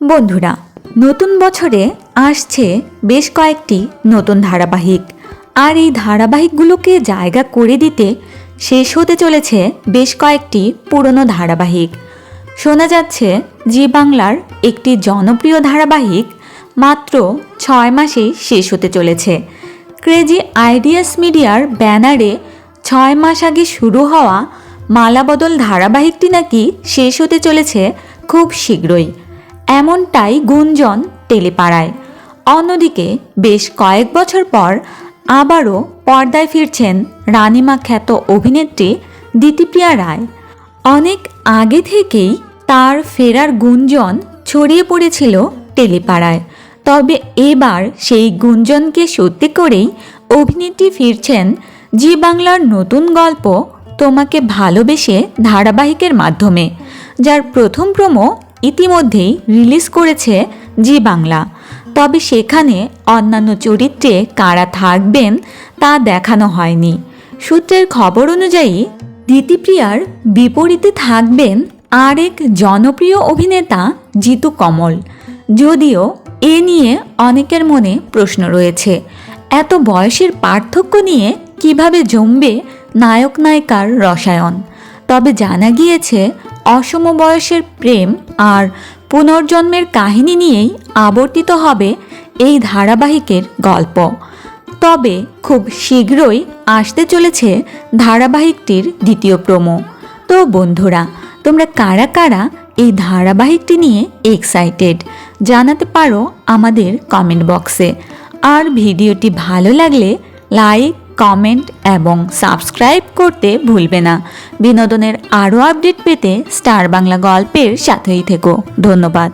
বন্ধুরা, নতুন বছরে আসছে বেশ কয়েকটি নতুন ধারাবাহিক। আর এই ধারাবাহিকগুলোকে জায়গা করে দিতে শেষ হতে চলেছে বেশ কয়েকটি পুরনো ধারাবাহিক। শোনা যাচ্ছে জি বাংলার একটি জনপ্রিয় ধারাবাহিক মাত্র ছয় মাসেই শেষ হতে চলেছে। ক্রেজি আইডিয়াস মিডিয়ার ব্যানারে ছয় মাস আগে শুরু হওয়া মালাবদল ধারাবাহিকটি নাকি শেষ হতে চলেছে খুব শীঘ্রই। এমনটাই গুঞ্জন টেলিপাড়ায় অন্যদিকে, বেশ কয়েক বছর পর আবারও পর্দায় ফিরছেন রানিমা খ্যাত অভিনেত্রী দিতিপ্রিয়া রায়। অনেক আগে থেকেই তার ফেরার গুঞ্জন ছড়িয়ে পড়েছিল টেলিপাড়ায় তবে এবার সেই গুঞ্জনকে সত্যি করেই অভিনেত্রী ফিরছেন জি বাংলার নতুন গল্প তোমাকে ভালোবেসে ধারাবাহিকের মাধ্যমে, যার প্রথম প্রোমো ইতিমধ্যেই রিলিজ করেছে জি বাংলা। তবে সেখানে অন্যান্য চরিত্রে কারা থাকবেন তা দেখানো হয়নি। সূত্রের খবর অনুযায়ী দিতিপ্রিয়ার বিপরীতে থাকবেন আরেক জনপ্রিয় অভিনেতা জিতু কমল। যদিও এ নিয়ে অনেকের মনে প্রশ্ন রয়েছে, এত বয়সের পার্থক্য নিয়ে কীভাবে জমবে নায়ক নায়িকার রসায়ন? তবে জানা গিয়েছে অসম বয়সের প্রেম আর পুনর্জন্মের কাহিনী নিয়েই আবর্তিত হবে এই ধারাবাহিকের গল্প। তবে খুব শীঘ্রই আসতে চলেছে ধারাবাহিকটির দ্বিতীয় প্রোমো। তো বন্ধুরা, তোমরা কারা কারা এই ধারাবাহিকটি নিয়ে এক্সাইটেড জানাতে পারো আমাদের কমেন্ট বক্সে আর ভিডিওটি ভালো লাগলে লাইক কমেন্ট এবং সাবস্ক্রাইব করতে ভুলবে না। বিনোদনের আরও আপডেট পেতে স্টার বাংলা গল্পের সাথেই থেকো। ধন্যবাদ।